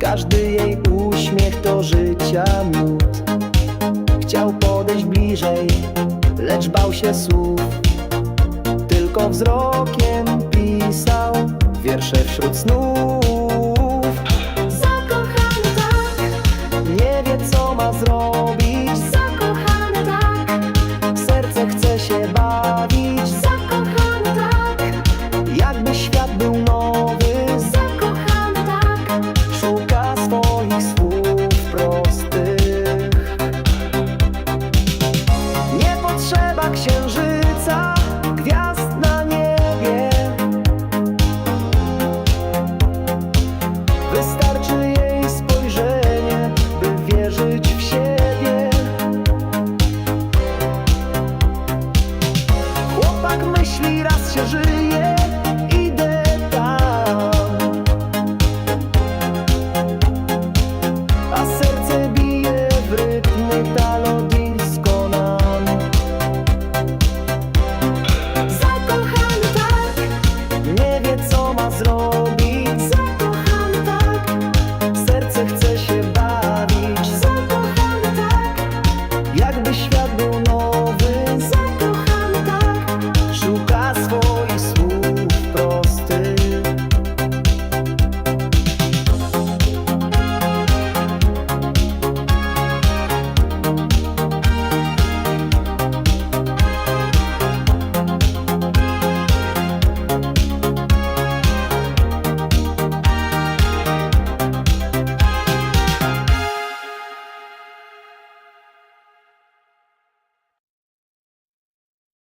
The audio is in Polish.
Każdy jej uśmiech to życia miód. Chciał podejść bliżej, lecz bał się słów. Tylko wzrokiem pisał wiersze wśród snów tak myśli, raz się żyje.